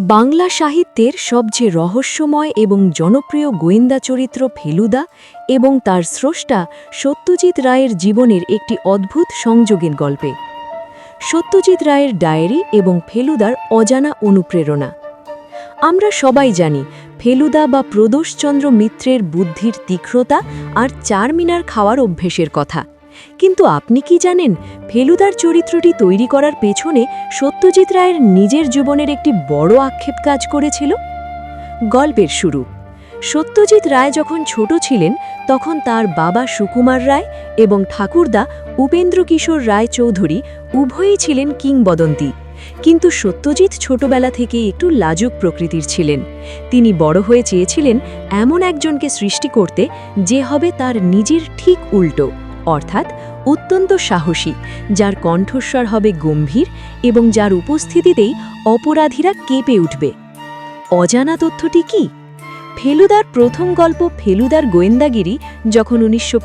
বাংলা সাহিত্যের সবচেয়ে রহস্যময় এবং জনপ্রিয় গোয়েন্দা চরিত্র ফেলুদা এবং তার স্রষ্টা সত্যজিৎ রায়ের জীবনের একটি অদ্ভুত সংযোগের গল্পে। সত্যজিৎ রায়ের ডায়েরি এবং ফেলুদার অজানা অনুপ্রেরণা। আমরা সবাই জানি, ফেলুদা বা প্রদোষচন্দ্র মিত্রের বুদ্ধির তীক্ষ্ণতা আর চারমিনার খাওয়ার অভ্যেসের কথা। কিন্তু আপনি কি জানেন, ফেলুদার চরিত্রটি তৈরি করার পেছনে সত্যজিৎ রায়ের নিজের জীবনের একটি বড় আক্ষেপ কাজ করেছিল? গল্পের শুরু। সত্যজিৎ রায় যখন ছোট ছিলেন, তখন তার বাবা সুকুমার রায় এবং ঠাকুরদা উপেন্দ্র কিশোর রায় চৌধুরী উভয়ই ছিলেন কিংবদন্তি। কিন্তু সত্যজিৎ ছোটবেলা থেকে একটু লাজুক প্রকৃতির ছিলেন। তিনি বড় হয়ে চেয়েছিলেন এমন একজনকে সৃষ্টি করতে, যে হবে তার নিজের ঠিক উল্টো। অর্থাৎ অত্যন্ত সাহসী, যার কণ্ঠস্বর হবে গম্ভীর এবং যার উপস্থিতিতেই অপরাধীরা কেঁপে উঠবে। অজানা তথ্যটি কি? ফেলুদার প্রথম গল্প ফেলুদার গোয়েন্দাগিরি যখন উনিশশো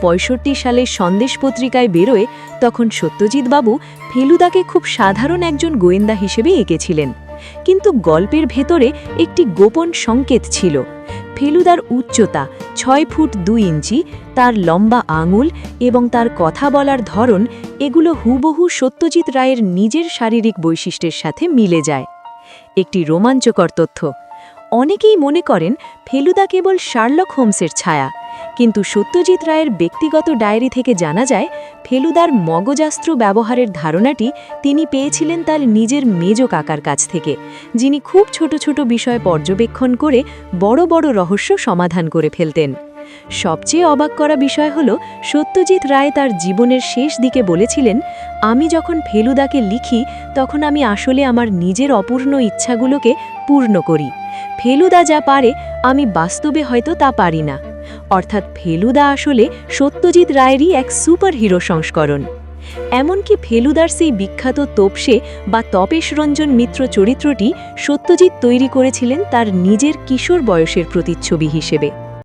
সালে সন্দেশ পত্রিকায় বেরোয়, তখন সত্যজিৎ বাবু ফেলুদাকে খুব সাধারণ একজন গোয়েন্দা হিসেবে এঁকেছিলেন। কিন্তু গল্পের ভেতরে একটি গোপন সংকেত ছিল। ফেলুদার উচ্চতা ছয় ফুট দুই ইঞ্চি, তার লম্বা আঙুল এবং তার কথা বলার ধরন এগুলো হুবহু সত্যজিৎ রায়ের নিজের শারীরিক বৈশিষ্ট্যের সাথে মিলে যায়। একটি রোমাঞ্চকর তথ্য, অনেকেই মনে করেন ফেলুদা কেবল শার্লক হোমসের ছায়া। কিন্তু সত্যজিৎ রায়ের ব্যক্তিগত ডায়েরি থেকে জানা যায়, ফেলুদার মগজাস্ত্র ব্যবহারের ধারণাটি তিনি পেয়েছিলেন তার নিজের মেজ কাকার কাছ থেকে, যিনি খুব ছোট ছোট বিষয় পর্যবেক্ষণ করে বড় বড় রহস্য সমাধান করে ফেলতেন। সবচেয়ে অবাক করা বিষয় হল, সত্যজিৎ রায় তার জীবনের শেষ দিকে বলেছিলেন, আমি যখন ফেলুদাকে লিখি, তখন আমি আসলে আমার নিজের অপূর্ণ ইচ্ছাগুলোকে পূর্ণ করি। ফেলুদা যা পারে, আমি বাস্তবে হয়তো তা পারি না। অর্থাৎ ফেলুদা আসলে সত্যজিৎ রায়েরই এক সুপারহিরো সংস্করণ। এমনকি ফেলুদার সেই বিখ্যাত তোপসে বা তপেশ রঞ্জন মিত্র চরিত্রটি সত্যজিৎ তৈরি করেছিলেন তার নিজের কিশোর বয়সের প্রতিচ্ছবি হিসেবে।